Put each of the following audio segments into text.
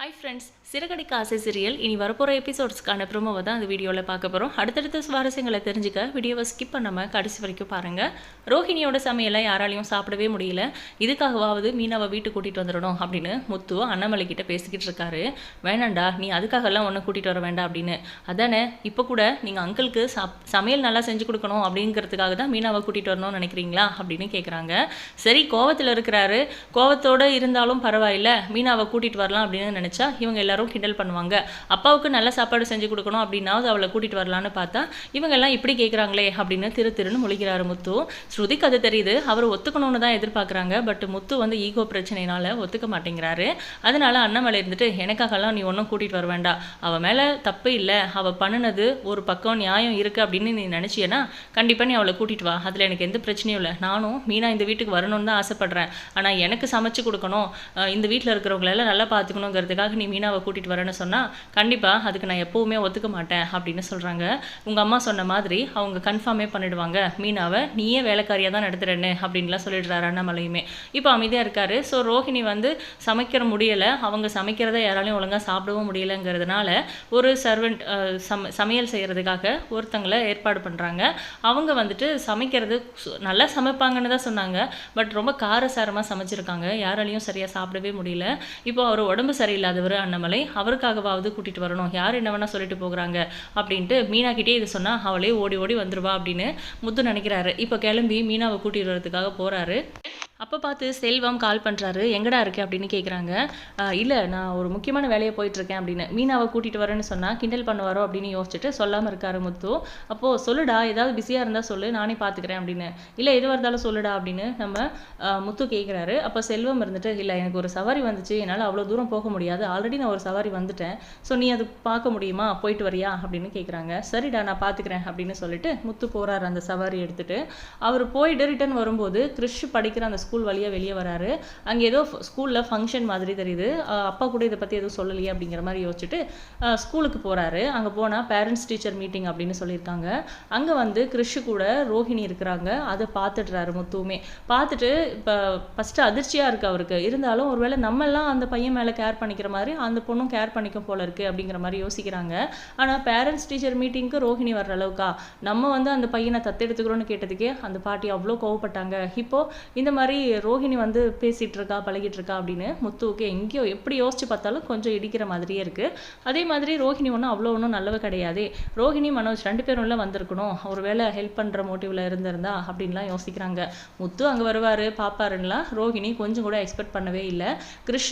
Hi friends Siragadikka ஆசை serial இனி வரப்போகிற எபிசோட்ஸ்க்கான ப்ரோமோவை தான் அந்த வீடியோவில் பார்க்க போகிறோம் அடுத்தடுத்த சுவாரஸ்யங்களை தெரிஞ்சுக்க வீடியோவை ஸ்கிப் பண்ணாமல் கடைசி வரைக்கும் பாருங்கள் ரோஹிணியோட சமையலை யாராலையும் சாப்பிடவே முடியல. இதுக்காகவாவது மீனாவை வீட்டுக்கு கூட்டிகிட்டு வந்துடணும் அப்படின்னு முத்து அண்ணாமலை கிட்ட பேசிக்கிட்டு இருக்காரு. வேணாண்டா நீ அதுக்காகலாம் ஒன்றும் கூட்டிகிட்டு வர வேண்டாம் அப்படின்னு. அதானே இப்போ கூட நீங்கள் அங்கிளுக்கு சாப் சமையல் நல்லா செஞ்சு கொடுக்கணும் அப்படிங்கிறதுக்காக தான் மீனாவை கூட்டிகிட்டு வரணும்னு நினைக்கிறீங்களா அப்படின்னு கேட்குறாங்க சரி கோவத்தில் இருக்கிறாரு. கோவத்தோடு இருந்தாலும் பரவாயில்ல மீனாவை கூட்டிகிட்டு வரலாம் அப்படின்னு நினச்சா இவங்க எல்லாரும் கிண்டல் பண்ணுவாங்க. அப்பாவுக்கு நல்ல சாப்பாடு செஞ்சு கொடுக்கணும் அப்படின்னாவது அவளை கூட்டிகிட்டு வரலான்னு பார்த்தா இவங்க எல்லாம் இப்படி கேட்குறாங்களே அப்படின்னு திரு திருன்னு முழிக்கிறாரு முத்து. ஸ்ருதிக்கு அது தெரியுது. அவர் ஒத்துக்கணும்னு தான் எதிர்பார்க்குறாங்க. பட் முத்து வந்து ஈகோ பிரச்சனைனால ஒத்துக்க மாட்டேங்கிறாரு. அதனால அண்ணாமலை இருந்துட்டு எனக்காகலாம் நீ ஒன்றும் கூட்டிகிட்டு வர வேண்டாம். அவள் மேலே தப்பு இல்லை. அவள் பண்ணினது ஒரு பக்கம் நியாயம் இருக்குது அப்படின்னு நீ நினச்சியனா கண்டிப்பாக நீ அவளை கூட்டிகிட்டு வா. அதில் எனக்கு எந்த பிரச்சனையும் இல்லை. நானும் மீனா இந்த வீட்டுக்கு வரணும்னு தான் ஆசைப்பட்றேன். ஆனால் எனக்கு சமைச்சு கொடுக்கணும். இந்த வீட்டில் இருக்கிறவங்களெல்லாம் நல்லா பார்த்துக்கணுங்கிறதுக்காக நீ மீனாவை கூட்டிகிட்டு வரேன்னு சொன்னால் கண்டிப்பாக அதுக்கு நான் எப்போவுமே ஒத்துக்க மாட்டேன் அப்படின்னு சொல்கிறாங்க உங்கள் அம்மா சொன்ன மாதிரி அவங்க கன்ஃபார்மே பண்ணிடுவாங்க. மீனாவை நீயே வேலைக்காரியாக தான் நடத்துகிறேன்னு அப்படின்லாம் சொல்லிடுறாரு அண்ணாமலையுமே. இப்போ அமைதியாக இருக்காரு. ஸோ ரோஹிணி வந்து சமைக்கிற முடியலை. அவங்க சமைக்கிறத யாராலையும் ஒழுங்காக சாப்பிடவும் முடியலைங்கிறதுனால ஒரு சர்வெண்ட் சம சமையல் செய்கிறதுக்காக ஒருத்தங்களை ஏற்பாடு பண்ணுறாங்க அவங்க வந்துட்டு சமைக்கிறது நல்லா சமைப்பாங்கன்னு தான் சொன்னாங்க. பட் ரொம்ப காரசாரமாக சமைச்சிருக்காங்க. யாராலையும் சரியாக சாப்பிடவே முடியல. இப்போ அவர் உடம்பு சரியில்லை இல்லாதவர் அண்ணாமலை அவருக்காகவாவது கூட்டிகிட்டு வரணும். யார் என்ன வேணால் சொல்லிட்டு போகிறாங்க அப்படின்ட்டு மீனாக்கிட்டே இது சொன்னால் அவளே ஓடி ஓடி வந்துருவா அப்படின்னு முத்து நினைக்கிறாரு. இப்போ கிளம்பி மீனாவை கூட்டிட்டு வரதுக்காக போகிறாரு அப்போ பார்த்து செல்வம் கால் பண்ணுறாரு எங்கடா இருக்கு அப்படின்னு கேட்குறாங்க இல்லை நான் ஒரு முக்கியமான வேலையை போயிட்டுருக்கேன் அப்படின்னு. மீனாவை கூட்டிகிட்டு வரேன்னு சொன்னால் கிண்டல் பண்ணுவாரோ? அப்படின்னு யோசிச்சுட்டு சொல்லாமல் இருக்காரு முத்து. அப்போது சொல்லுடா ஏதாவது பிஸியாக இருந்தால் சொல்லு நானே பார்த்துக்கிறேன் அப்படின்னு. இல்லை எதுவாக இருந்தாலும் சொல்லுடா அப்படின்னு நம்ம முத்து கேட்குறாரு அப்போ செல்வம் இருந்துட்டு இல்லை எனக்கு ஒரு சவாரி வந்துச்சு. என்னால் அவ்வளோ தூரம் போக முடியாது. ஆல்ரெடி நான் ஒரு சவாரி வந்துட்டேன். ஸோ நீ அது பார்க்க முடியுமா? போயிட்டு வரியா? அப்படின்னு கேட்குறாங்க சரிடா நான் பார்த்துக்கிறேன் அப்படின்னு சொல்லிட்டு முத்து போகிறாரு அந்த சவாரி எடுத்துகிட்டு அவர் போயிட்டு ரிட்டர்ன் வரும்போது கிறிஷ் படிக்கிற அந்த ஸ்கூல் வழியாக வெளியே வராரு. அங்கே ஏதோ ஸ்கூலில் ஃபங்க்ஷன் மாதிரி தெரியுது. அப்பா கூட இதை பற்றி எதுவும் சொல்லலையே அப்படிங்கிற மாதிரி யோசிச்சுட்டு ஸ்கூலுக்கு போகிறாரு அங்கே போனால் பேரண்ட்ஸ் டீச்சர் மீட்டிங் அப்படின்னு சொல்லியிருக்காங்க. அங்கே வந்து கிறிஷு கூட ரோஹிணி இருக்கிறாங்க. அதை பார்த்துடுறாரு முத்துவுமே. பார்த்துட்டு இப்போ ஃபஸ்ட்டு அதிர்ச்சியாக இருக்குது அவருக்கு. இருந்தாலும் ஒருவேளை நம்மெல்லாம் அந்த பையன் மேலே கேர் பண்ணிக்கிற மாதிரி அந்த பொண்ணும் கேர் பண்ணிக்கும் போல இருக்குது அப்படிங்கிற மாதிரி யோசிக்கிறாங்க. ஆனால் பேரண்ட்ஸ் டீச்சர் மீட்டிங்க்கு ரோஹிணி வர்ற அளவுக்கா? நம்ம வந்து அந்த பையனை தத்தெடுத்துக்கிறோன்னு கேட்டதுக்கே அந்த பாட்டி அவ்வளோ கோவப்பட்டாங்க. இப்போ இந்த மாதிரி ரோஹிணி வந்து பேசிகிட்டு இருக்கா பழகிட்டு இருக்கா அப்படின்னு முத்துவுக்கு எங்கேயோ எப்படி யோசிச்சு பார்த்தாலும் கொஞ்சம் இடிக்கிற மாதிரியே இருக்குது அதே மாதிரி ரோஹிணி ஒன்றும் அவ்வளோ ஒன்றும் நல்லவ கிடையாது. ரோஹிணி மனோஜ் ரெண்டு பேரும் உள்ள வந்திருக்கணும். ஒரு வேளை ஹெல்ப் பண்ணுற மோட்டிவில் இருந்திருந்தா அப்படின்லாம் யோசிக்கிறாங்க. முத்து அங்கே வருவார் பாப்பாருன்னெலாம் ரோஹிணி கொஞ்சம் கூட எக்ஸ்பெக்ட் பண்ணவே இல்லை. கிறிஷ்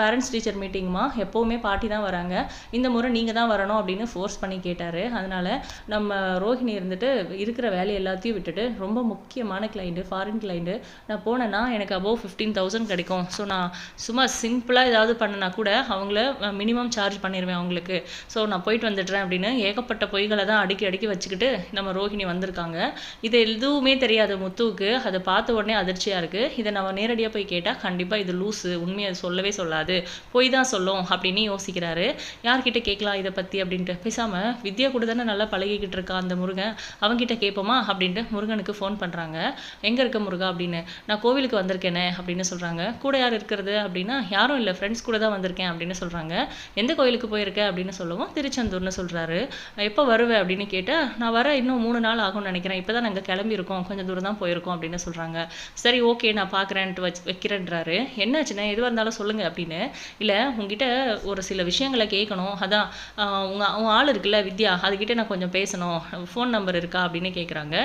பேரண்ட்ஸ் டீச்சர் மீட்டிங்மா எப்போவுமே பாட்டி தான் வராங்க. இந்த முறை நீங்கள் தான் வரணும் அப்படின்னு ஃபோர்ஸ் பண்ணி கேட்டார். அதனால் நம்ம ரோஹிணி இருந்துட்டு இருக்கிற வேலையை எல்லாத்தையும் விட்டுட்டு ரொம்ப முக்கியமான கிளைண்ட்டு ஃபாரின் கிளைண்ட்டு நான் போன பண்ணேன்னா எனக்கு அபோவ் ஃபிஃப்டீன் தௌசண்ட் கிடைக்கும். ஸோ நான் சும்மா சிம்பிளாக ஏதாவது பண்ணனா கூட அவங்கள மினிமம் சார்ஜ் பண்ணிடுவேன் அவங்களுக்கு. ஸோ நான் போயிட்டு வந்துடுறேன் அப்படின்னு ஏகப்பட்ட பொய்களை தான் அடுக்கி அடுக்கி வச்சுக்கிட்டு நம்ம ரோஹிணி வந்திருக்காங்க. இது எதுவுமே தெரியாது முத்துவுக்கு. அதை பார்த்த உடனே அதிர்ச்சியாக இருக்குது இதை நம்ம நேரடியாக போய் கேட்டால் கண்டிப்பாக இது லூஸு உண்மையை சொல்லவே சொல்லாது. பொய் தான் சொல்லும் அப்படின்னு யோசிக்கிறாரு. யார்கிட்ட கேட்கலாம் இதை பற்றி அப்படின்ட்டு. பேசாமல் வித்யா கூட தானே நல்லா பழகிக்கிட்டு இருக்கா அந்த முருகன்? அவங்ககிட்ட கேட்போமா? அப்படின்ட்டு முருகனுக்கு ஃபோன் பண்ணுறாங்க எங்கே இருக்க முருகா? அப்படின்னு. நான் கோவிலுக்கு வந்திருக்கேனே அப்படின்னு சொல்கிறாங்க கூட யார் இருக்கிறது அப்படின்னா யாரும் இல்லை ஃப்ரெண்ட்ஸ் கூட தான் வந்திருக்கேன் அப்படின்னு சொல்கிறாங்க எந்த கோயிலுக்கு போயிருக்க அப்படின்னு சொல்லவும் திருச்செந்தூர்னு சொல்கிறாரு எப்போ வருவேன் அப்படின்னு கேட்டால் நான் வர இன்னும் மூணு நாள் ஆகும்னு நினைக்கிறேன். இப்போ தான் நாங்கள் கிளம்பியிருக்கோம். கொஞ்சம் தூரம் தான் போயிருக்கோம் அப்படின்னு சொல்கிறாங்க சரி ஓகே நான் பார்க்குறேன்ட்டு வச்சு வைக்கிறேன்றாரு. என்னாச்சுன்னா எதுவாக இருந்தாலும் சொல்லுங்கள் அப்படின்னு. இல்லை உங்ககிட்ட ஒரு சில விஷயங்களை கேட்கணும். அதான் உங்கள் உங்கள் ஆள் இருக்குல்ல வித்யா அதுக்கிட்ட நான் கொஞ்சம் பேசணும். ஃபோன் நம்பர் இருக்கா அப்படின்னு கேட்குறாங்க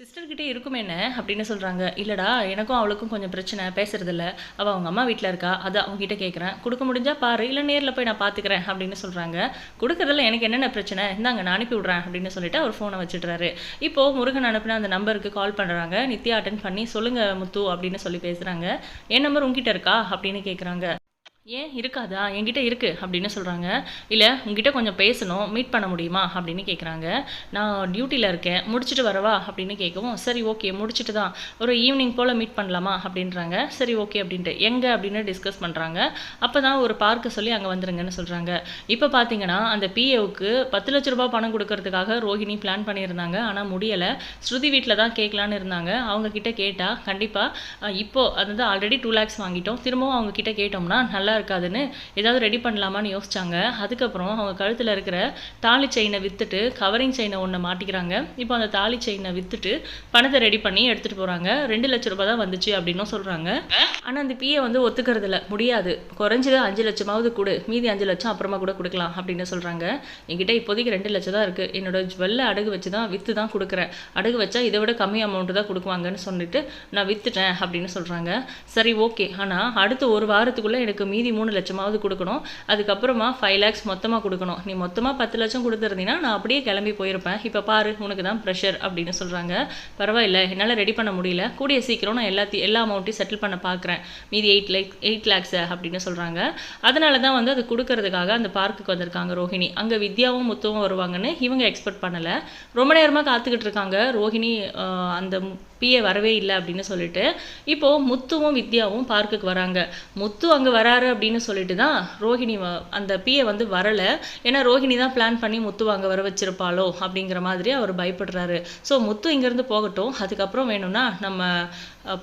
சிஸ்டர்கிட்டே இருக்குமே என்ன அப்படின்னு சொல்கிறாங்க இல்லைடா எனக்கும் அவளுக்கும் கொஞ்சம் பிரச்சனை பேசுறதில்ல. அவள் அவங்க அம்மா வீட்டில் இருக்கா? அதை அவங்ககிட்ட கேட்குறேன் கொடுக்க முடிஞ்சால் பாரு இல்லை நேரில் போய் நான் பார்த்துக்கிறேன் அப்படின்னு சொல்கிறாங்க கொடுக்குறதுல எனக்கு என்னென்ன பிரச்சனை? இந்தாங்க நான் அனுப்பி விட்றேன் அப்படின்னு சொல்லிட்டு அவர் ஃபோனை வச்சுட்றாரு. இப்போது முருகன் அனுப்பின அந்த நம்பருக்கு கால் பண்ணுறாங்க நித்யா அட்டன் பண்ணி சொல்லுங்கள் முத்து அப்படின்னு சொல்லி பேசுகிறாங்க என் நம்பர் உங்ககிட்ட இருக்கா? அப்படின்னு கேட்குறாங்க ஏன் இருக்காதா? என்கிட்ட இருக்குது அப்படின்னு சொல்கிறாங்க இல்லை உங்ககிட்ட கொஞ்சம் பேசணும் மீட் பண்ண முடியுமா? அப்படின்னு கேட்குறாங்க நான் டியூட்டியில் இருக்கேன் முடிச்சுட்டு வரவா? அப்படின்னு கேட்கவும் சரி ஓகே முடிச்சுட்டு தான். ஒரு ஈவினிங் போல் மீட் பண்ணலாமா? அப்படின்றாங்க. சரி ஓகே அப்படின்ட்டு. எங்கே? அப்படின்னு டிஸ்கஸ் பண்ணுறாங்க அப்போ தான் ஒரு பார்க்க சொல்லி அங்கே வந்துருங்கன்னு சொல்கிறாங்க இப்போ பார்த்தீங்கன்னா அந்த பிஏவுக்கு பத்து லட்ச ரூபா பணம் கொடுக்கறதுக்காக ரோஹிணி பிளான் பண்ணியிருந்தாங்க. ஆனால் முடியலை. ஸ்ருதி வீட்டில் தான் கேட்கலான்னு இருந்தாங்க. அவங்கக்கிட்ட கேட்டால் கண்டிப்பாக இப்போது அது வந்து ஆல்ரெடி டூ லேக்ஸ் வாங்கிட்டோம். திரும்பவும் அவங்கக்கிட்ட கேட்டோம்னா நல்லா நல்லா இருக்காதுன்னு ஏதாவது ரெடி பண்ணலாமான்னு யோசிச்சாங்க. அதுக்கப்புறம் அவங்க கழுத்தில் இருக்கிற தாலி செயினை விற்றுட்டு கவரிங் செயினை ஒன்று மாட்டிக்கிறாங்க. இப்போ அந்த தாலி செயினை விற்றுட்டு பணத்தை ரெடி பண்ணி எடுத்துகிட்டு போகிறாங்க ரெண்டு லட்ச ரூபாய் தான் வந்துச்சு அப்படின்னும் சொல்கிறாங்க ஆனால் அந்த பிஏ வந்து ஒத்துக்கிறது இல்லை. முடியாது. குறைஞ்சது அஞ்சு லட்சமாவது கொடு. மீதி அஞ்சு லட்சம் அப்புறமா கூட கொடுக்கலாம் அப்படின்னு சொல்கிறாங்க என்கிட்ட இப்போதைக்கு ரெண்டு லட்சம் தான் இருக்குது என்னோட ஜுவல்ல அடகு வச்சு தான் விற்று தான் கொடுக்குறேன். அடகு வச்சா இதை விட கம்மி அமௌண்ட்டு தான் கொடுக்குவாங்கன்னு சொல்லிட்டு நான் விற்றுட்டேன் அப்படின்னு சொல்கிறாங்க சரி ஓகே ஆனால் அடுத்த ஒரு வாரத்துக்குள்ளே எனக்கு மீதி மூணு லட்சமாவது கொடுக்கணும். அதுக்கப்புறமா ஃபைவ் லேக்ஸ் மொத்தமாக கொடுக்கணும். நீ மொத்தமாக பத்து லட்சம் கொடுத்துருந்தீங்கன்னா நான் அப்படியே கிளம்பி போயிருப்பேன். இப்போ பாரு உனக்கு தான் ப்ரெஷர் அப்படின்னு சொல்கிறாங்க பரவாயில்ல என்னால் ரெடி பண்ண முடியல. கூடிய சீக்கிரம் நான் எல்லாத்தையும் எல்லா அமௌண்ட்டையும் செட்டில் பண்ண பார்க்குறேன் மீதி எயிட் லேக் எயிட் லேக்ஸு அப்படின்னு சொல்கிறாங்க அதனால தான் வந்து அது கொடுக்கறதுக்காக அந்த பார்க்குக்கு வந்திருக்காங்க ரோஹிணி. அங்கே வித்யாவும் முத்துவும் வருவாங்கன்னு இவங்க எக்ஸ்பெக்ட் பண்ணலை. ரொம்ப நேரமாக காத்துக்கிட்டு இருக்காங்க. ரோஹிணி அந்த பிஏ வரவே இல்லை அப்படின்னு சொல்லிட்டு. இப்போது முத்துவும் வித்யாவும் பார்க்குக்கு வராங்க. முத்து அங்கே வராரு அப்படின்னு சொல்லிட்டு தான் ரோஹிணி அந்த பிஏ வந்து வரலை. ஏன்னா ரோஹிணி தான் பிளான் பண்ணி முத்து அங்கே வர வச்சிருப்பாளோ அப்படிங்கிற மாதிரி அவர் பயப்படுறாரு. ஸோ முத்து இங்கேருந்து போகட்டும். அதுக்கப்புறம் வேணும்னா நம்ம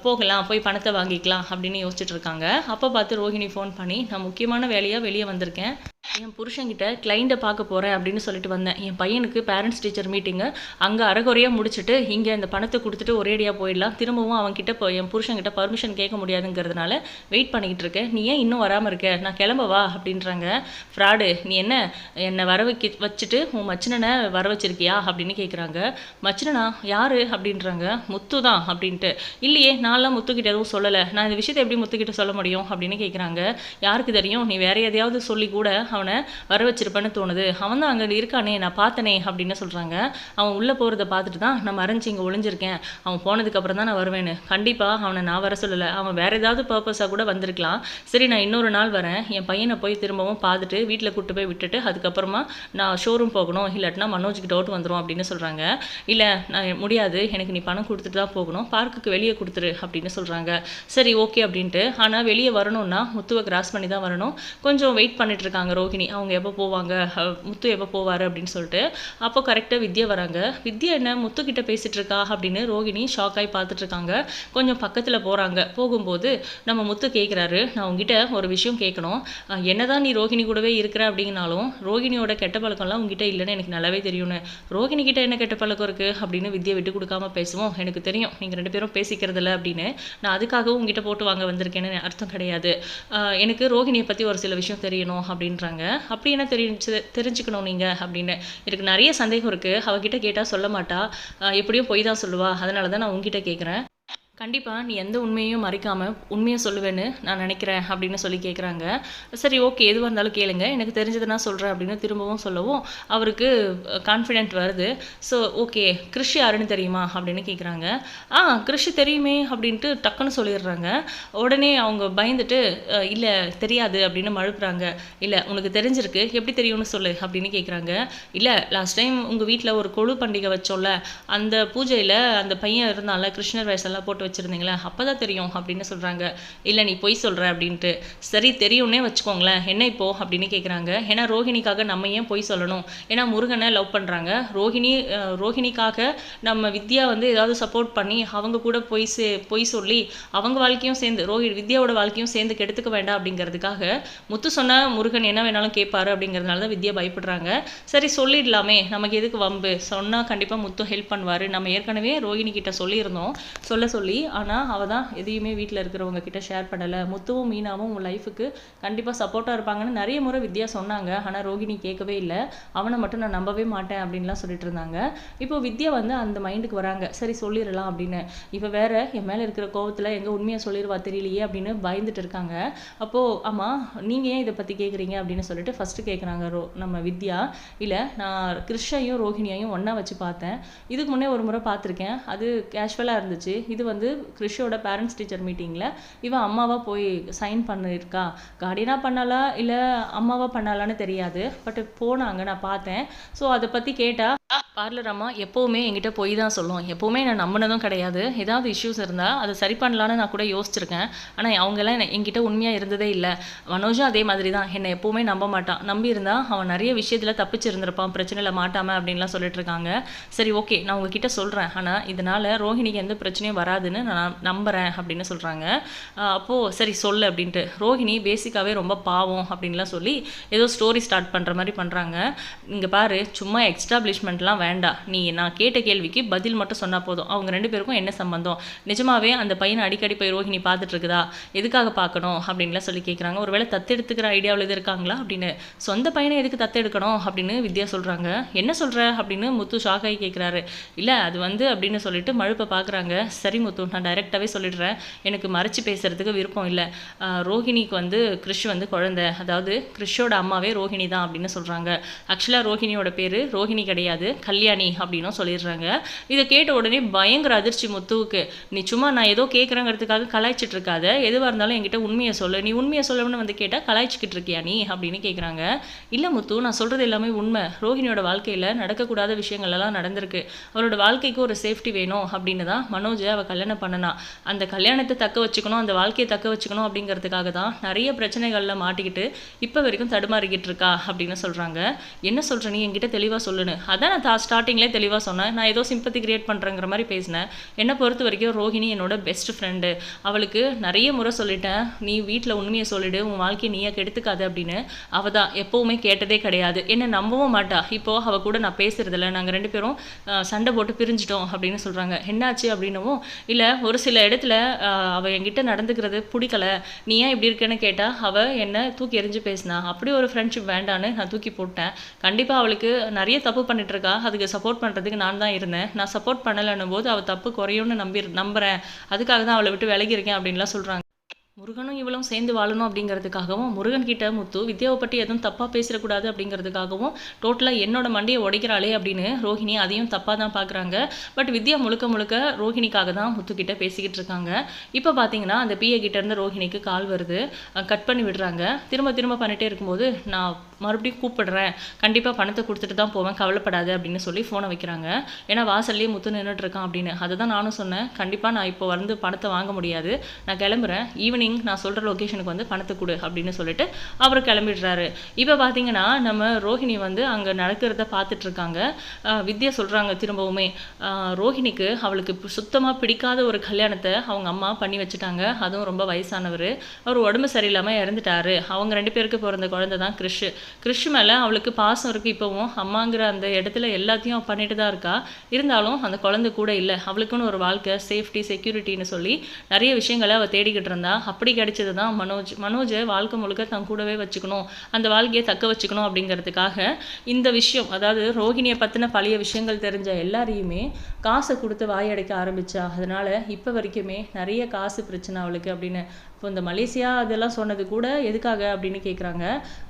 போகலாம். போய் பணத்தை வாங்கிக்கலாம் அப்படின்னு யோசிச்சுட்டு இருக்காங்க. அப்போ பார்த்து ரோஹிணி ஃபோன் பண்ணி நான் முக்கியமான வேலையாக வெளியே வந்திருக்கேன். என் புருஷங்கிட்ட கிளைண்ட்டை பார்க்க போகிறேன் அப்படின்னு சொல்லிட்டு வந்தேன். என் பையனுக்கு பேரண்ட்ஸ் டீச்சர் மீட்டிங்கு அங்கே அரைகுறையாக முடிச்சுட்டு இங்கே இந்த பணத்தை கொடுத்துட்டு ஒரேடியாக போயிடலாம். திரும்பவும் அவன்கிட்ட இப்போ என் புருஷங்கிட்ட பர்மிஷன் கேட்க முடியாதுங்கிறதுனால வெயிட் பண்ணிக்கிட்டு இருக்கேன். நீ ஏன் இன்னும் வராமல் இருக்க? நான் கிளம்பவா அப்படின்றாங்க. ஃப்ராடு நீ என்ன என்னை வர வைக்க வச்சுட்டு உன் மச்சினனை வர வச்சிருக்கியா அப்படின்னு கேட்குறாங்க மச்சினனா யார் அப்படின்றாங்க. முத்து தான் அப்படின்ட்டு. இல்லையே நான்லாம் முத்துக்கிட்ட எதுவும் சொல்லலை. நான் இந்த விஷயத்தை எப்படி முத்துக்கிட்ட சொல்ல முடியும் அப்படின்னு கேட்குறாங்க யாருக்கு தெரியும்? நீ வேற எதையாவது சொல்லி கூட அவனை வர வச்சிருப்பேன்னு தோணுது. அவன் தான் அங்கே இருக்கானே நான் பார்த்தனே அப்படின்னு சொல்கிறாங்க அவன் உள்ளே போகிறத பார்த்துட்டு தான் நான் மறைஞ்சு இங்கே ஒளிஞ்சிருக்கேன். அவன் போனதுக்கப்புறம் தான் நான் வருவேன்னு. கண்டிப்பாக அவனை நான் வர சொல்லலை. அவன் வேறு ஏதாவது பர்பஸாக கூட வந்திருக்கலாம். சரி நான் இன்னொரு நாள் வரேன். என் பையனை போய் திரும்பவும் பார்த்துட்டு வீட்டில் கூட்டு போய் விட்டுட்டு அதுக்கப்புறமா நான் ஷோரூம் போகணும். இல்லாட்டினா மனோஜுக்கு டவுட் வந்துடும் அப்படின்னு சொல்கிறாங்க இல்லை நான் முடியாது. எனக்கு நீ பணம் கொடுத்துட்டு தான் போகணும். பார்க்குக்கு வெளியே கொடுத்துரு அப்படின்னு சொல்கிறாங்க சரி ஓகே அப்படின்ட்டு. ஆனால் வெளியே வரணும்னா முத்துவை கிராஸ் பண்ணி தான் வரணும். கொஞ்சம் வெயிட் பண்ணிட்டு இருக்காங்க ரோகிணி அவங்க எப்போ போவாங்க? முத்து எப்போ போவார்? அப்படின்னு சொல்லிட்டு அப்போ கரெக்டாக வித்யா வராங்க. வித்யா என்ன முத்து கிட்ட பேசிட்டு இருக்கா? அப்படின்னு ரோகிணி ஷாக் ஆகி பார்த்துட்டு இருக்காங்க. கொஞ்சம் பக்கத்தில் போகிறாங்க போகும்போது நம்ம முத்து கேட்குறாரு நான் உங்ககிட்ட ஒரு விஷயம் கேட்கணும் என்னதான் நீ ரோகிணி கூடவே இருக்கிற அப்படின்னாலும் ரோகிணியோட கெட்ட பழக்கம்லாம் உங்ககிட்ட இல்லைன்னு எனக்கு நல்லாவே தெரியும்னு. ரோகிணி கிட்ட என்ன கெட்ட பழக்கம் இருக்குது அப்படின்னு வித்யா விட்டு கொடுக்காம பேசுவோம். எனக்கு தெரியும். நீங்கள் ரெண்டு பேரும் பேசிக்கிறதில்ல அப்படின்னு. நான் அதுக்காகவும் உங்ககிட்ட போட்டு வாங்க வந்திருக்கேன்னு அர்த்தம் கிடையாது. எனக்கு ரோகிணியை பற்றி ஒரு சில விஷயம் தெரியணும் அப்படின்றாங்க. அப்படி என்ன தெரிஞ்சு தெரிஞ்சுக்கணும் நீங்கள் அப்படின்னு. எனக்கு நிறைய சந்தேகம் இருக்குது அவகிட்ட கேட்டால் சொல்ல மாட்டா. எப்படியோ எப்படியும் பொய் தான் சொல்லுவா. அதனால தான் நான் உங்ககிட்ட கேட்குறேன் கண்டிப்பாக நீ எந்த உண்மையையும் மறைக்காமல் உண்மையை சொல்லுவேன்னு நான் நினைக்கிறேன் அப்படின்னு சொல்லி கேட்குறாங்க சரி ஓகே எதுவாக இருந்தாலும் கேளுங்க. எனக்கு தெரிஞ்சதை நான் சொல்கிறேன் அப்படின்னு திரும்பவும் சொல்லவும் அவருக்கு கான்ஃபிடென்ட் வருது. ஸோ ஓகே கிருஷி யாருன்னு தெரியுமா அப்படின்னு கேட்குறாங்க ஆ கிருஷி தெரியுமே அப்படின்ட்டு டக்குன்னு சொல்லிடுறாங்க. உடனே அவங்க பயந்துட்டு இல்லை தெரியாது அப்படின்னு மழுப்புறாங்க. இல்லை உனக்கு தெரிஞ்சிருக்கு. எப்படி தெரியும்னு சொல்லு அப்படின்னு கேட்குறாங்க இல்லை லாஸ்ட் டைம் உங்கள் வீட்டில் ஒரு கொழு பண்டிகை வச்சோம்ல அந்த பூஜையில் அந்த பையன் இருந்தால கிருஷ்ணர் வயசெல்லாம் போட்டு வச்சுருந்தீங்களே? அப்போ தான் தெரியும் அப்படின்னு சொல்கிறாங்க இல்லை நீ பொய் சொல்கிற அப்படின்ட்டு. சரி தெரியும்னே வச்சுக்கோங்களேன். என்ன இப்போ? அப்படின்னு கேட்குறாங்க ஏன்னா ரோஹிணிக்காக நம்ம ஏன் பொய் சொல்லணும்? ஏன்னா முருகனை லவ் பண்ணுறாங்க ரோஹிணி ரோஹிணிக்காக நம்ம வித்யா வந்து ஏதாவது சப்போர்ட் பண்ணி அவங்க கூட பொய் சே பொய் சொல்லி அவங்க வாழ்க்கையும் சேர்ந்து ரோஹி வித்யாவோட வாழ்க்கையும் சேர்ந்து கெடுத்துக்க வேண்டாம் அப்படிங்கிறதுக்காக முத்து சொன்ன முருகன் என்ன வேணாலும் கேட்பாரு அப்படிங்கிறதுனால தான் வித்யா பயப்படுறாங்க. சரி சொல்லிடலாமே. நமக்கு எதுக்கு வம்பு? சொன்னால் கண்டிப்பாக முத்து ஹெல்ப் பண்ணுவார். நம்ம ஏற்கனவே ரோஹிணி கிட்ட சொல்லியிருந்தோம். சொல்ல சொல்லி ஆனால் அவள் தான் எதையுமே வீட்டில் இருக்கிறவங்க கிட்ட ஷேர் பண்ணலை. முத்துவும் மீனாவும் உன் லைஃபுக்கு கண்டிப்பாக சப்போர்ட்டாக இருப்பாங்கன்னு நிறைய முறை வித்யா சொன்னாங்க. ஆனால் ரோகிணி கேட்கவே இல்லை. அவனை மட்டும் நான் நம்பவே மாட்டேன் அப்படின்லாம் சொல்லிட்டு இருந்தாங்க. இப்போ வித்யா வந்து அந்த மைண்டுக்கு வராங்க. சரி சொல்லிடலாம் அப்படின்னு. இப்போ வேற என் மேலே இருக்கிற கோவத்தில் எங்கே உண்மையை சொல்லிடுவா தெரியலையே அப்படின்னு பயந்துட்டு இருக்காங்க. அப்போது ஆமாம் நீங்கள் ஏன் இதை பற்றி கேட்குறீங்க அப்படின்னு சொல்லிட்டு ஃபஸ்ட்டு கேட்குறாங்க ரோ நம்ம வித்யா. இல்லை நான் கிருஷ்ணையும் ரோஹிணியையும் ஒன்றா வச்சு பார்த்தேன். இதுக்கு முன்னே ஒரு முறை பார்த்துருக்கேன். அது கேஷுவலாக இருந்துச்சு. இது வந்து கிருஷோட பேரண்ட்ஸ் டீச்சர் மீட்டிங்கில் இவன் அம்மாவாக போய் சைன் பண்ணியிருக்கா. கார்டியனாக பண்ணாலா இல்லை அம்மாவாக பண்ணாலான்னு தெரியாது. பட் போனாங்க நான் பார்த்தேன். ஸோ அதை பற்றி கேட்டால் பார்லர் அம்மா எப்போவுமே என்கிட்ட போய் தான் சொல்லுவோம் எப்போவுமே நான் நம்பினதும் கிடையாது. ஏதாவது இஷ்யூஸ் இருந்தால் அதை சரி பண்ணலான்னு நான் கூட யோசிச்சிருக்கேன். ஆனால் அவங்கெல்லாம் என்ன- என்கிட்ட உண்மையாக இருந்ததே இல்லை. மனோஜும் அதே மாதிரி தான். என்னை எப்போவுமே நம்ப மாட்டான். நம்பியிருந்தா அவன் நிறைய விஷயத்தில் தப்பிச்சிருந்திருப்பான். பிரச்சனையில் மாட்டாமல் அப்படின்லாம் சொல்லிட்டு இருக்காங்க. சரி ஓகே நான் உங்ககிட்ட சொல்கிறேன் ஆனால் இதனால் ரோஹிணிக்கு எந்த பிரச்சனையும் வராதுன்னு நான் நம்புகிறேன் அப்படின்னு சொல்கிறாங்க அப்போது சரி சொல்லு அப்படின்ட்டு. ரோஹிணி பேசிக்காகவே ரொம்ப பாவம் அப்படின்லாம் சொல்லி ஏதோ ஸ்டோரி ஸ்டார்ட் பண்ணுற மாதிரி பண்ணுறாங்க இங்கே பாரு சும்மா எக்ஸ்டாப்ளிஷ்மெண்ட்லாம் வேண்டாம் நீ நான் கேட்ட கேள்விக்கு பதில் மட்டும் சொன்னால் போதும். அவங்க ரெண்டு பேருக்கும் என்ன சம்பந்தம்? நிஜமாவே அந்த பையனை அடிக்கடி போய் ரோஹிணி பார்த்துட்டு இருக்குதா எதுக்காக பார்க்கணும்? அப்படின்லாம் சொல்லி கேட்குறாங்க ஒருவேளை தத்தெடுத்துக்கிற ஐடியாவில் இது இருக்காங்களா? அப்படின்னு. சொந்த பையனை எதுக்கு தத்தெடுக்கணும்? அப்படின்னு வித்யா சொல்கிறாங்க என்ன சொல்கிற அப்படின்னு முத்து ஷாக்காகி கேட்குறாரு இல்லை அது வந்து அப்படின்னு சொல்லிட்டு மழுப்பை பார்க்குறாங்க சரி முத்து நான் டைரெக்டாகவே சொல்லிடுறேன். எனக்கு மறைச்சு பேசுகிறதுக்கு விருப்பம் இல்லை. ரோஹிணிக்கு வந்து கிறிஷ் வந்து குழந்தை. அதாவது கிறிஷோட அம்மாவே ரோஹிணி தான் அப்படின்னு சொல்கிறாங்க ஆக்சுவலாக ரோஹிணியோட பேர் ரோஹிணி கிடையாது. கல்யாணி அப்படின்னும் சொல்லிடுறாங்க. இதை கேட்ட உடனே பயங்கர அதிர்ச்சி முத்துவுக்கு. நீ சும்மா நான் ஏதோ கேட்குறேங்கிறதுக்காக கலாய்ச்சிட்டு இருக்காத. எதுவாக இருந்தாலும் என்கிட்ட உண்மையை சொல்லு. நீ உண்மையை சொல்லணும்னு வந்து கேட்டால் கலாய்ச்சிக்கிட்டு இருக்கியா நீ? அப்படின்னு கேட்குறாங்க இல்லை முத்து நான் சொல்கிறது எல்லாமே உண்மை. ரோஹிணியோட வாழ்க்கையில் நடக்கக்கூடாத விஷயங்கள் எல்லாம் நடந்திருக்கு. அவரோட வாழ்க்கைக்கு ஒரு சேஃப்டி வேணும். அப்படின்னு தான் மனோஜை அவள் கல்யாணம் பண்ணனா. அந்த கல்யாணத்தை தக்க வச்சுக்கணும் அந்த வாழ்க்கையை தக்க வச்சுக்கணும் அப்படிங்கிறதுக்காக தான் நிறைய பிரச்சனைகளில் மாட்டிக்கிட்டு இப்போ வரைக்கும் தடுமாறிக்கிட்டு இருக்கா அப்படின்னு சொல்கிறாங்க என்ன சொல்கிற நீ என்கிட்ட தெளிவாக சொல்லுன்னு. அதான் நான் ஸ்டார்டிங்லேயே தெளிவாக சொன்னேன். நான் ஏதோ சிம்பத்தி கிரியேட் பண்ணுறேங்கிற மாதிரி பேசினேன். என்னை பொறுத்த வரைக்கும் ரோஹிணி என்னோட பெஸ்ட் ஃப்ரெண்டு அவளுக்கு நிறைய முறை சொல்லிட்டேன். நீ வீட்டில் உண்மையை சொல்லிடு உன் வாழ்க்கையை நீயே கெடுத்துக்காது அப்படின்னு. அவள் தான் எப்போவுமே கேட்டதே கிடையாது. என்னை நம்பவும் மாட்டா. இப்போது அவள் கூட நான் பேசுறதில்ல. நாங்கள் ரெண்டு பேரும் சண்டை போட்டு பிரிஞ்சிட்டோம் அப்படின்னு சொல்கிறாங்க என்னாச்சு அப்படின்னவும் இல்லை ஒரு சில இடத்துல அவள் என்கிட்ட நடந்துக்கிறது பிடிக்கல. நீ ஏன் இப்படி இருக்கேன்னு கேட்டால் அவள் என்னை தூக்கி எறிஞ்சு பேசினா. அப்படி ஒரு ஃப்ரெண்ட்ஷிப் வேண்டான்னு நான் தூக்கி போட்டேன். கண்டிப்பாக அவளுக்கு நிறைய தப்பு பண்ணிட்டு இருக்கா அதுக்கு சப்போர்ட் பண்ணுறதுக்கு நான் தான் இருந்தேன். நான் சப்போர்ட் பண்ணலைன்னும் போது அவள் தப்பு குறையும்னு நம்பி நம்புறேன். அதுக்காக தான் அவளை விட்டு விலகி இருக்கேன் அப்படின்லாம் சொல்கிறாங்க முருகனும் இவளும் சேர்ந்து வாழணும் அப்படிங்கிறதுக்காகவும் முருகன்கிட்ட முத்து வித்யாவை பற்றி எதுவும் தப்பாக பேசிடக்கூடாது அப்படிங்கிறதுக்காகவும் டோட்டலாக என்னோட மண்டியை உடைக்கிறாளே அப்படின்னு ரோஹிணி அதையும் தப்பாக தான் பார்க்குறாங்க பட் வித்யா முழுக்க முழுக்க ரோஹிணிக்காக தான் முத்துக்கிட்ட பேசிக்கிட்டு இருக்காங்க. இப்போ பார்த்தீங்கன்னா அந்த பிஏ கிட்டேருந்து ரோஹிணிக்கு கால் வருது. கட் பண்ணி விடுறாங்க. திரும்ப திரும்ப பண்ணிகிட்டே இருக்கும்போது நான் மறுபடியும் கூப்பிடுறேன். கண்டிப்பாக பணத்தை கொடுத்துட்டு தான் போவேன் கவலைப்படாது அப்படின்னு சொல்லி ஃபோனை வைக்கிறாங்க. ஏன்னா வாசல்லே முத்து நின்றுட்டு இருக்கான் அப்படின்னு. அதை தான் நானும் சொன்னேன். கண்டிப்பாக நான் இப்போ வந்து பணத்தை வாங்க முடியாது. நான் கிளம்புறேன். ஈவினிங் நான் சொல்கிற லொக்கேஷனுக்கு வந்து பணத்தை கொடு அப்படின்னு சொல்லிட்டு அவர் கிளம்பிடுறாரு. இப்போ பார்த்தீங்கன்னா நம்ம ரோஹிணி வந்து அங்கே நடக்கிறத பார்த்துட்டு இருக்காங்க வித்யா சொல்கிறாங்க திரும்பவுமே. ரோஹிணிக்கு அவளுக்கு சுத்தமாக பிடிக்காத ஒரு கல்யாணத்தை அவங்க அம்மா பண்ணி வச்சுட்டாங்க. அதுவும் ரொம்ப வயசானவர். அவர் உடம்பு சரியில்லாமல் இறந்துட்டாரு. அவங்க ரெண்டு பேருக்கு பிறந்த குழந்தை தான் கிறிஷ். கிறிஷ் மேலே அவளுக்கு பாசம் இருக்குது இப்போவும். அம்மாங்கிற அந்த இடத்துல எல்லாத்தையும் பண்ணிட்டு தான் இருக்கா. இருந்தாலும் அந்த குழந்தை கூட இல்லை. அவளுக்குன்னு ஒரு வாழ்க்கை சேஃப்டி செக்யூரிட்டின்னு சொல்லி நிறைய விஷயங்களை அவள் தேடிக்கிட்டு இருந்தா. அப்படி கிடைச்சது தான் மனோஜ். மனோஜை வாழ்க்கை முழுக்க தன் கூடவே வச்சுக்கணும். அந்த வாழ்க்கையை தக்க வச்சுக்கணும் அப்படிங்கிறதுக்காக இந்த விஷயம் அதாவது ரோஹிணியை பற்றின பழைய விஷயங்கள் தெரிஞ்ச எல்லாரையுமே காசை கொடுத்து வாயடைக்க ஆரம்பிச்சா. அதனால் இப்போ வரைக்குமே நிறைய காசு பிரச்சனை அவளுக்கு அப்படின்னு இப்போ இந்த மலேசியா அதெல்லாம் சொன்னது கூட எதுக்காக அப்படின்னு கேட்குறாங்க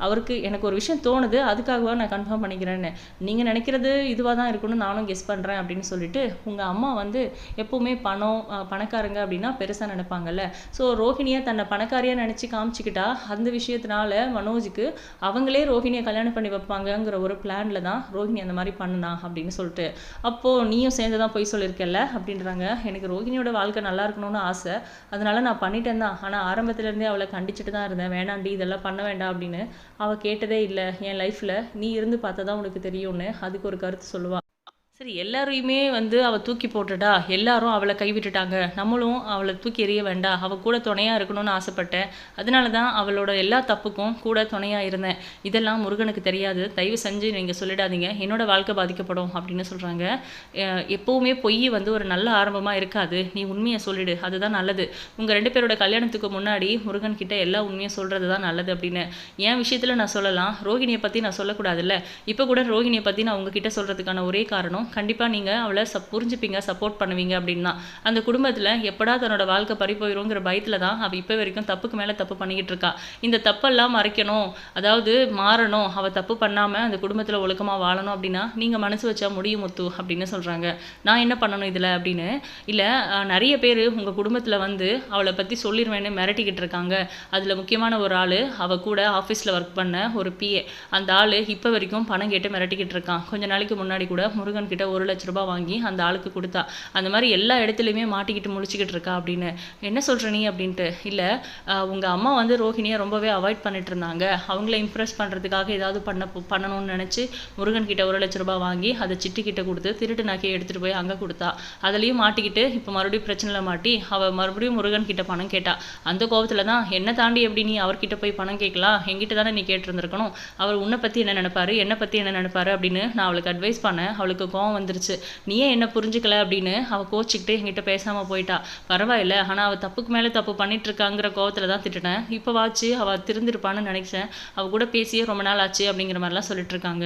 அவருக்கு எனக்கு ஒரு விஷயம் தோணுது அதுக்காகவா நான் கன்ஃபார்ம் பண்ணிக்கிறேன்னு. நீங்கள் நினைக்கிறது இதுவாக தான் இருக்கணும்னு நானும் கெஸ் பண்ணுறேன் அப்படின்னு சொல்லிட்டு உங்கள் அம்மா வந்து எப்போவுமே பணம் பணக்காரங்க அப்படின்னா பெருசாக நினைப்பாங்கல்ல. ஸோ ரோஹிணியை தன்னை பணக்காரியாக நினச்சி காமிச்சிக்கிட்டா அந்த விஷயத்தினால மனோஜுக்கு அவங்களே ரோஹிணியை கல்யாணம் பண்ணி வைப்பாங்கங்கிற ஒரு பிளானில் தான் ரோஹிணி அந்த மாதிரி பண்ணுனா அப்படின்னு சொல்லிட்டு. அப்போது நீயும் சேர்ந்து தான் போய் சொல்லியிருக்கல்ல அப்படின்றாங்க. எனக்கு ரோஹிணியோட வாழ்க்கை நல்லா இருக்கணும்னு ஆசை. அதனால நான் பண்ணிட்டேன் தான். ஆனால் ஆரம்பத்துலேருந்தே அவளை கண்டிச்சுட்டு தான் இருந்தேன். வேணாண்டி இதெல்லாம் பண்ண வேண்டாம் அப்படின்னு. அவள் கேட்டதே இல்லை. என் லைஃப்பில் நீ இருந்து பார்த்தா தான் உனக்கு தெரியும்னு. அதுக்கு ஒரு கருத்து சொல்லுவாள் சரி எல்லாரையுமே வந்து அவள் தூக்கி போட்டுட்டா? எல்லாரும் அவளை கைவிட்டுட்டாங்க. நம்மளும் அவளை தூக்கி எறிய வேண்டாம். அவள் கூட துணையாக இருக்கணும்னு ஆசைப்பட்டேன். அதனால தான் அவளோட எல்லா தப்புக்கும் கூட துணையாக இருந்தேன். இதெல்லாம் முருகனுக்கு தெரியாது. தயவு செஞ்சு நீங்கள் சொல்லிடாதீங்க. என்னோட வாழ்க்கை பாதிக்கப்படும் அப்படின்னு சொல்கிறாங்க எப்போவுமே பொய் வந்து ஒரு நல்ல ஆரம்பமாக இருக்காது. நீ உண்மையை சொல்லிடு. அதுதான் நல்லது. உங்கள் ரெண்டு பேரோட கல்யாணத்துக்கு முன்னாடி முருகன் கிட்ட எல்லா உண்மையும் சொல்கிறது தான் நல்லது அப்படின்னு. என் விஷயத்தில் நான் சொல்லலாம். ரோகிணியை பற்றி நான் சொல்லக்கூடாதுல்ல. இப்போ கூட ரோகிணியை பற்றி நான் உங்ககிட்ட சொல்கிறதுக்கான ஒரே காரணம் கண்டிப்பாக நீங்கள் அவளை சப் புரிஞ்சுப்பீங்க சப்போர்ட் பண்ணுவீங்க அப்படின்னா அந்த குடும்பத்தில் எப்படா தன்னோட வாழ்க்கை பறிப்போயிருங்கிற பயத்தில் தான் அவள் இப்போ வரைக்கும் தப்புக்கு மேலே தப்பு பண்ணிக்கிட்டு இருக்கா. இந்த தப்பெல்லாம் மறைக்கணும் அதாவது மாறணும் அவள் தப்பு பண்ணாமல் அந்த குடும்பத்தில் ஒழுக்கமாக வாழணும் அப்படின்னா நீங்கள் மனசு வச்சா முடியும் முத்து அப்படின்னு சொல்கிறாங்க நான் என்ன பண்ணணும் இதில் அப்படின்னு? இல்லை நிறைய பேர் உங்கள் குடும்பத்தில் வந்து அவளை பற்றி சொல்லிடுவேன்னு மிரட்டிக்கிட்டு இருக்காங்க. அதில் முக்கியமான ஒரு ஆள் அவள் கூட ஆஃபீஸில் ஒர்க் பண்ண ஒரு பிஏ அந்த ஆள் இப்போ வரைக்கும் பணம் கேட்டு மிரட்டிக்கிட்டு இருக்கான். கொஞ்ச நாளைக்கு முன்னாடி கூட முருகன் கிட்ட ஒரு லட்ச ரூபாய் வாங்கி அந்த ஆளுக்கு கொடுத்தா அந்த மாதிரி எல்லா இடத்துலையுமே மாட்டிக்கிட்டு முழிச்சிக்கிட்டு இருக்கா அப்படின்னு. என்ன சொல்கிற நீ அப்படின்ட்டு? இல்லை உங்கள் அம்மா வந்து ரோஹிணியை ரொம்பவே அவாய்ட் பண்ணிட்டு இருந்தாங்க. அவங்கள இம்ப்ரெஸ் பண்ணுறதுக்காக ஏதாவது பண்ண பண்ணணும்னு நினச்சி முருகன் கிட்ட ஒரு லட்ச ரூபாய் வாங்கி அதை சிட்டி கிட்ட கொடுத்து திருட்டு நகையை எடுத்துகிட்டு போய் அங்கே கொடுத்தா அதுலேயும் மாட்டிக்கிட்டு இப்போ மறுபடியும் பிரச்சனையில் மாட்டி அவள் மறுபடியும் முருகன் கிட்ட பணம் கேட்டா. அந்த கோபத்தில் தான் என்ன தாண்டி எப்படி நீ அவர்கிட்ட போய் பணம் கேட்கலாம்? என்கிட்ட தானே நீ கேட்டிருந்துருக்கணும்? அவர் உன்னை பற்றி என்ன நினைப்பாரு? என்னை பற்றி என்ன நினைப்பாரு? அப்படின்னு நான் அவளுக்கு அட்வைஸ் பண்ணேன். அவளுக்கு கோவம் வந்துருச்சு. நீயே என்ன புரிஞ்சுக்கல அப்படின்னு அவள் கோச்சிக்கிட்டே என்கிட்ட பேசாமல் போயிட்டா. பரவாயில்ல ஆனால் அவள் தப்புக்கு மேலே தப்பு பண்ணிட்டு இருக்காங்கிற கோவத்தில் தான் திட்டினேன். இப்போ வாச்சு அவள் திருந்திருப்பான்னு நினைச்சேன். அவள் கூட பேசியே ரொம்ப நாள் ஆச்சு அப்படிங்கிற மாதிரிலாம் சொல்லிட்டு இருக்காங்க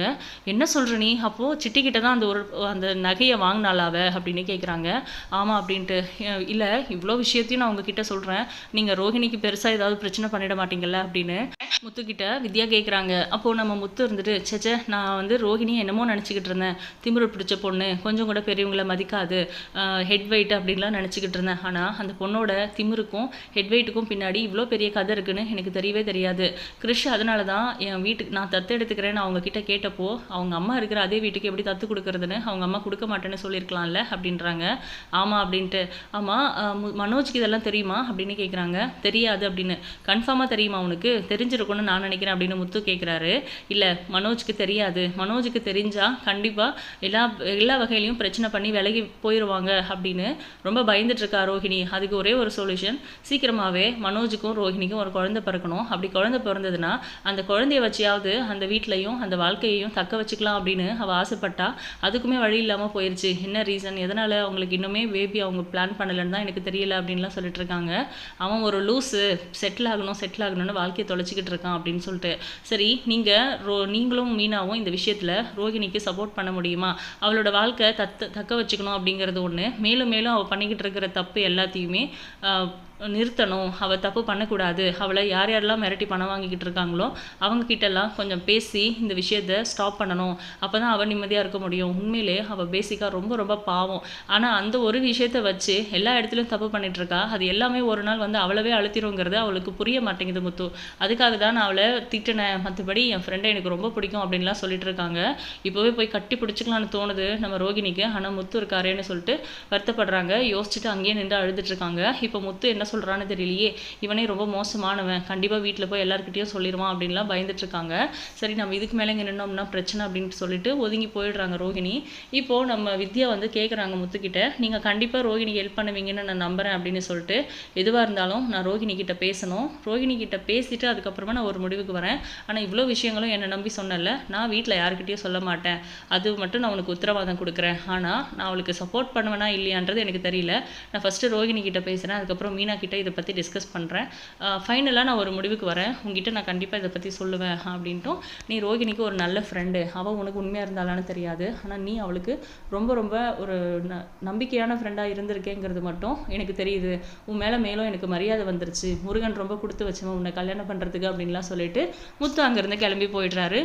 என்ன சொல்கிற நீ? அப்போது சிட்டிக்கிட்ட தான் அந்த ஒரு அந்த நகையை வாங்கினாலாவ அப்படின்னு கேட்குறாங்க ஆமாம் அப்படின்ட்டு. இல்லை இவ்வளோ விஷயத்தையும் நான் உங்ககிட்ட சொல்கிறேன் நீங்கள் ரோஹிணிக்கு பெருசாக ஏதாவது பிரச்சனை பண்ணிட மாட்டீங்கல்ல அப்படின்னு முத்துக்கிட்ட வித்யா கேட்குறாங்க அப்போது நம்ம முத்து இருந்துட்டு சேச்சே நான் வந்து ரோஹிணியை என்னமோ நினச்சிக்கிட்டு இருந்தேன். திமிரு பிடிச்ச பொண்ணு கொஞ்சம் கூட பெரியவங்கள மதிக்காது. ஹெட் வெயிட் அப்படின்லாம் நினச்சிக்கிட்டு இருந்தேன். ஆனால் அந்த பொண்ணோட திமிருக்கும் ஹெட் வெயிட்டுக்கும் பின்னாடி இவ்வளோ பெரிய கதை இருக்குன்னு எனக்கு தெரியவே தெரியாது. கிறிஷ் அதனால தான் என் வீட்டுக்கு நான் தத்து எடுத்துக்கிறேன்னு அவங்க கிட்ட கேட்டப்போ அவங்க அம்மா இருக்கிற அதே வீட்டுக்கு எப்படி தத்து கொடுக்குறதுன்னு அவங்க அம்மா கொடுக்க மாட்டேன்னு சொல்லியிருக்கலாம்ல அப்படின்றாங்க. ஆமாம் அப்படின்ட்டு. ஆமாம் மனோஜ்க்கு இதெல்லாம் தெரியுமா அப்படின்னு கேட்குறாங்க தெரியாது அப்படின்னு. கன்ஃபார்மாக தெரியுமா உனக்கு? தெரிஞ்சிருக்கும்னு நான் நினைக்கிறேன் அப்படின்னு முத்து கேட்குறாரு இல்லை மனோஜ்க்கு தெரியாது. மனோஜுக்கு தெரிஞ்சால் கண்டிப்பாக எல்லா எல்லா வகையிலையும் பிரச்சனை பண்ணி விலகி போயிடுவாங்க அப்படின்னு ரொம்ப பயந்துட்டுருக்கா ரோஹிணி. அதுக்கு ஒரே ஒரு சொல்யூஷன் சீக்கிரமாகவே மனோஜுக்கும் ரோஹிணிக்கும் ஒரு குழந்தை பிறக்கணும். அப்படி குழந்தை பிறந்ததுன்னா அந்த குழந்தைய வச்சியாவது அந்த வீட்லையும் அந்த வாழ்க்கையையும் தக்க வச்சுக்கலாம் அப்படின்னு அவள் ஆசைப்பட்டா அதுக்குமே வழி இல்லாமல் போயிடுச்சு என்ன ரீசன் எதனால் அவங்களுக்கு இன்னுமே பேபி அவங்க பிளான் பண்ணலைன்னு தான் எனக்கு தெரியல அப்படின்லாம் சொல்லிட்டு இருக்காங்க. அவன் ஒரு லூஸு செட்டில் ஆகணும் செட்டில் ஆகணும்னு வாழ்க்கையை தொலைச்சிக்கிட்டு இருக்கான் அப்படின்னு சொல்லிட்டு. சரி நீங்கள் ரோ நீங்களும் மீனாவும் இந்த விஷயத்தில் ரோஹிணிக்கு சப்போர்ட் பண்ண முடியுமா? அவளோட வாழ்க்கை தத்து தக்க வச்சுக்கணும் அப்படிங்கிறது ஒன்று மேலும் மேலும் அவள் பண்ணிக்கிட்டு இருக்கிற தப்பு எல்லாத்தையுமே நிறுத்தணும். அவள் தப்பு பண்ணக்கூடாது. அவளை யார் யாரெல்லாம் மிரட்டி பணம் வாங்கிக்கிட்டு இருக்காங்களோ அவங்க கிட்டலாம் கொஞ்சம் பேசி இந்த விஷயத்த ஸ்டாப் பண்ணணும். அப்போ தான் அவள் நிம்மதியாக இருக்க முடியும். உண்மையிலே அவள் பேசிக்காக ரொம்ப ரொம்ப பாவம். ஆனால் அந்த ஒரு விஷயத்த வச்சு எல்லா இடத்துலையும் தப்பு பண்ணிகிட்ருக்கா இருக்கா. அது எல்லாமே ஒரு நாள் வந்து அவளவே அழுத்திடுங்கிறது அவளுக்கு புரிய மாட்டேங்குது முத்து. அதுக்காக தான் நான் அவளை திட்டினேன். மற்றபடி என் ஃப்ரெண்டை எனக்கு ரொம்ப பிடிக்கும் அப்படின்லாம் சொல்லிட்டு இருக்காங்க. இப்போவே போய் கட்டி பிடிச்சிக்கலான்னு தோணுது. நம்ம ரோகிணிக்கு. ஆனால் முத்து இருக்காரேன்னு சொல்லிட்டு வருத்தப்படுறாங்க. யோசிச்சுட்டு அங்கேயே நின்று அழுதுட்டு இருக்காங்க. இப்போ முத்து என்ன சொல்கிறான்னு தெரியலையே. இவனே ரொம்ப மோசமானவன். கண்டிப்பாக வீட்டில் போய் எல்லாருக்கிட்டையும் சொல்லிடுவான் அப்படின்லாம் பயந்துட்டு இருக்காங்க சரி நம்ம இதுக்கு மேலே இங்கே நின்னோம்னா பிரச்சனை அப்படின்னு சொல்லிட்டு ஒதுங்கி போயிடுறாங்க ரோகிணி இப்போது நம்ம வித்யா வந்து கேட்குறாங்க முத்துக்கிட்ட நீங்கள் கண்டிப்பாக ரோஹிணி ஹெல்ப் பண்ணுவீங்கன்னு நான் நம்புகிறேன் அப்படின்னு சொல்லிட்டு எதுவாக இருந்தாலும் நான் ரோஹிணி கிட்ட பேசணும். ரோஹிணி கிட்ட பேசிட்டு அதுக்கப்புறமா நான் ஒரு முடிவுக்கு வரேன். ஆனால் இவ்வளோ விஷயங்களும் என்னை நம்பி சொன்னல நான் வீட்டில் யாருக்கிட்டையும் சொல்ல மாட்டேன். அது மட்டும் நான் உனக்கு உத்தரவாதம் கொடுக்குறேன். ஆனால் நான் அவளுக்கு சப்போர்ட் பண்ணுவேனா இல்லையான்றது எனக்கு தெரியல. நான் ஃபஸ்ட்டு ரோஹிணி கிட்ட பேசுகிறேன் அதுக்கப்புறம் மீனா கிட்ட இதை பற்றி டிஸ்கஸ் பண்ணுறேன் ஃபைனலாக நான் ஒரு முடிவுக்கு வரேன். உங்ககிட்ட நான் கண்டிப்பாக இதை பற்றி சொல்லுவேன் அப்படின்ட்டும் நீ ரோகிணிக்கு ஒரு நல்ல ஃப்ரெண்டு அவள் உனக்கு உண்மையாக இருந்தாலான்னு தெரியாது. ஆனால் நீ அவளுக்கு ரொம்ப ரொம்ப ஒரு ந நம்பிக்கையான ஃப்ரெண்டாக இருந்திருக்கேங்கிறது மட்டும் எனக்கு தெரியுது. உன் மேலே மேலும் எனக்கு மரியாதை வந்துருச்சு. முருகன் ரொம்ப கொடுத்து வச்சவன் உன்னை கல்யாணம் பண்ணுறதுக்கு அப்படின்லாம் சொல்லிட்டு முத்து அங்கேருந்து கிளம்பி போயிடுறாரு.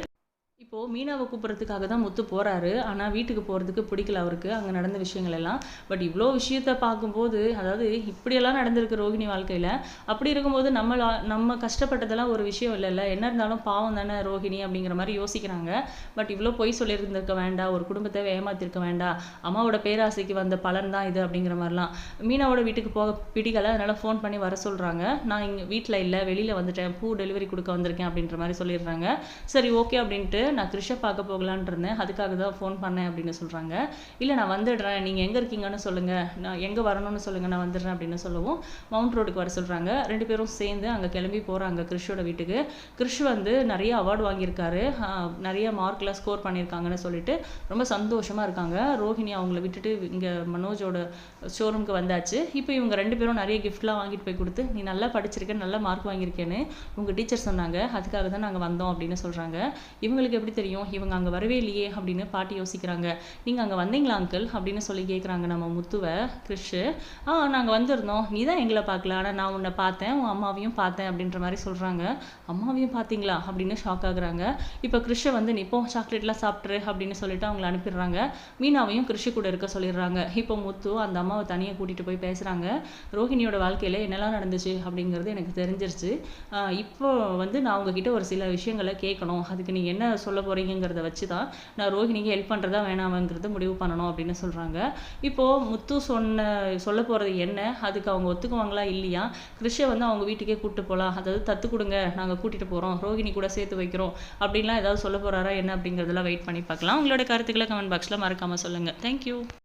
இப்போது மீனாவை கூப்பிட்றதுக்காக தான் முத்து போகிறாரு ஆனால் வீட்டுக்கு போகிறதுக்கு பிடிக்கல அவருக்கு. அங்கே நடந்த விஷயங்கள் எல்லாம். பட் இவ்வளோ விஷயத்த பார்க்கும்போது அதாவது இப்படியெல்லாம் நடந்திருக்கு ரோகிணி வாழ்க்கையில். அப்படி இருக்கும்போது நம்ம நம்ம கஷ்டப்பட்டதெல்லாம் ஒரு விஷயம் இல்லைல்ல. என்ன இருந்தாலும் பாவம் தானே ரோஹிணி அப்படிங்கிற மாதிரி யோசிக்கிறாங்க. பட் இவ்வளோ பொய் சொல்லியிருந்திருக்க வேண்டாம். ஒரு குடும்பத்தை ஏமாத்திருக்க வேண்டாம். அம்மாவோட பேராசைக்கு வந்த பலன் தான் இது அப்படிங்கிற மாதிரிலாம். மீனாவோட வீட்டுக்கு போக பிடிக்கல. அதனால் ஃபோன் பண்ணி வர சொல்கிறாங்க நான் இங்கே வீட்டில் இல்லை. வெளியில் வந்துட்டேன். பூ டெலிவரி கொடுக்க வந்திருக்கேன் அப்படின்ற மாதிரி சொல்லிடுறாங்க. சரி ஓகே அப்படின்ட்டு நான் கிருஷை பார்க்க போகலான் இருந்தேன். அதுக்காக தான் ஃபோன் பண்ணேன் அப்படின்னு சொல்கிறாங்க இல்லை நான் வந்துடுறேன். நீங்கள் எங்கே இருக்கீங்கன்னு சொல்லுங்கள் நான் எங்கே வரணும்னு சொல்லுங்கள் நான் வந்துடுறேன் அப்படின்னு சொல்லவும் மவுண்ட் ரோடுக்கு வர சொல்கிறாங்க ரெண்டு பேரும் சேர்ந்து அங்கே கிளம்பி போகிறாங்க கிருஷோட வீட்டுக்கு. கிருஷ் வந்து நிறைய அவார்டு வாங்கியிருக்காரு. நிறைய மார்க்லாம் ஸ்கோர் பண்ணியிருக்காங்கன்னு சொல்லிட்டு ரொம்ப சந்தோஷமாக இருக்காங்க. ரோஹிணி அவங்கள விட்டுட்டு இங்கே மனோஜோட ஷோரூமுக்கு வந்தாச்சு. இப்போ இவங்க ரெண்டு பேரும் நிறைய கிஃப்ட்லாம் வாங்கிட்டு போய் கொடுத்து நீ நல்லா படிச்சிருக்க நல்ல மார்க் வாங்கியிருக்கேன்னு உங்கள் டீச்சர் சொன்னாங்க. அதுக்காக தான் நாங்கள் வந்தோம் அப்படின்னு சொல்கிறாங்க இவங்களுக்கு எப்படி தெரியும்? இவங்க அங்கே வரவே இல்லையே அப்படின்னு பாட்டி யோசிக்கிறாங்க. நீங்கள் அங்கே வந்தீங்களா அங்கிள் அப்படின்னு சொல்லி கேட்குறாங்க நம்ம முத்துவை கிறிஷு. ஆ நாங்கள் வந்திருந்தோம். நீ தான் எங்களை பார்க்கல. ஆனால் நான் உன்னை பார்த்தேன். உன் அம்மாவையும் பார்த்தேன் அப்படின்ற மாதிரி சொல்கிறாங்க அம்மாவையும் பார்த்தீங்களா? அப்படின்னு ஷாக் ஆகுறாங்க. இப்போ கிறிஷை வந்து நிப்போம் இப்போ சாக்லேட்லாம் சாப்பிட்ரு அப்படின்னு சொல்லிட்டு அவங்கள அனுப்பிடுறாங்க. மீனாவையும் கிறிஷு கூட இருக்க சொல்லிடுறாங்க. இப்போ முத்து அந்த அம்மாவை தனியாக கூட்டிகிட்டு போய் பேசுகிறாங்க ரோஹிணியோட வாழ்க்கையில் என்னெல்லாம் நடந்துச்சு அப்படிங்கிறது எனக்கு தெரிஞ்சிருச்சு. இப்போ வந்து நான் உங்ககிட்ட ஒரு சில விஷயங்களை கேட்கணும் அதுக்கு நீங்கள் என்ன சொல்ல போகிறீங்கிறத வச்சு தான் நான் ரோஹிணிக்கு ஹெல்ப் பண்ணுறதா வேணாமங்கிறது முடிவு பண்ணணும் அப்படின்னு சொல்கிறாங்க இப்போது முத்து சொன்ன சொல்ல போகிறது என்ன? அதுக்கு அவங்க ஒத்துக்குவாங்களா இல்லையா? கிறிஷை வந்து அவங்க வீட்டுக்கே கூப்பிட்டு போகலாம் அதாவது தத்து கொடுங்க நாங்கள் கூட்டிகிட்டு போகிறோம் ரோஹிணி கூட சேர்த்து வைக்கிறோம். அப்படின்லாம் ஏதாவது சொல்ல போகிறாரா என்ன அப்படிங்கிறதெல்லாம் வெயிட் பண்ணி பார்க்கலாம். உங்களோட கருத்துக்களை கமெண்ட் பாக்ஸில் மறக்காமல் சொல்லுங்கள் தேங்க்யூ